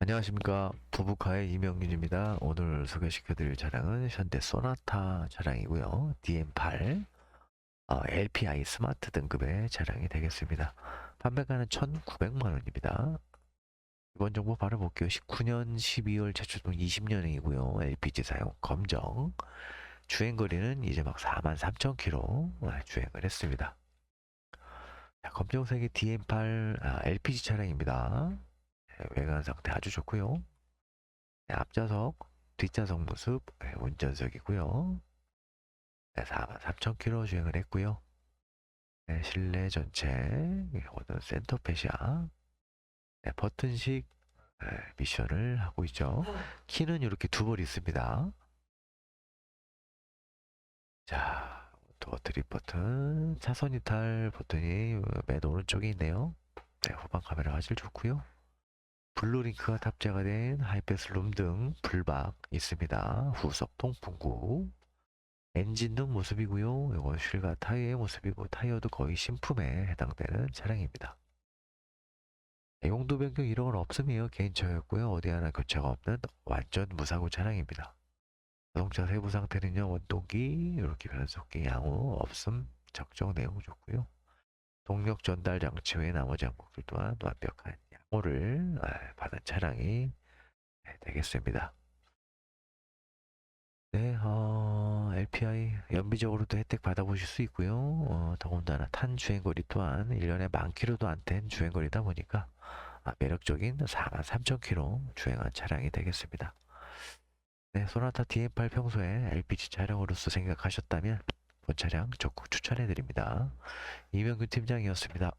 안녕하십니까 부부카의 이명윤입니다. 오늘 소개시켜드릴 차량은 현대 소나타 차량이고요. DM8 어, LPI 스마트 등급의 차량이 되겠습니다. 판매가는 1,900만 원입니다. 이번 정보 바로 볼게요. 19년 12월 제출동 20년형이고요. LPG 사용 검정 주행거리는 이제 막 43,000km 주행을 했습니다. 자, 검정색의 DM8 아, LPG 차량입니다. 네, 외관 상태 아주 좋고요. 네, 앞좌석, 뒷좌석 모습 네, 운전석이고요. 네, 43,000km 주행을 했고요. 네, 실내 전체 오늘 센터 페시아 네, 버튼식 네, 미션을 하고 있죠. 키는 이렇게 두 벌 있습니다. 자, 또 드립 버튼, 차선 이탈 버튼이 맨 오른쪽에 있네요. 네, 후방 카메라 화질 좋고요. 블루링크가 탑재가 된 하이패스 룸 등 불박 있습니다. 후석 통풍구 엔진 등 모습이고요. 이건 휠과 타이어의 모습이고 타이어도 거의 신품에 해당되는 차량입니다. 네, 용도 변경 이런 건 없음이에요. 개인차였고요. 어디 하나 교체가 없는 완전 무사고 차량입니다. 자동차 세부 상태는요. 원동기, 이렇게 변속기 양호 없음, 적정 내용 좋고요. 동력 전달 장치 외 나머지 항목들 또한 완벽한 양호를 아, 받은 차량이 네, 되겠습니다. 네, 어, LPI 연비적으로도 혜택 받아보실 수 있고요. 어, 더군다나 탄 주행거리 또한 1년에 만 킬로도 안 된 주행거리다 보니까 아, 매력적인 43,000km 주행한 차량이 되겠습니다. 네, 소나타 DM8 평소에 LPG 차량으로서 생각하셨다면 본 차량 적극 추천해 드립니다. 이명규 팀장이었습니다.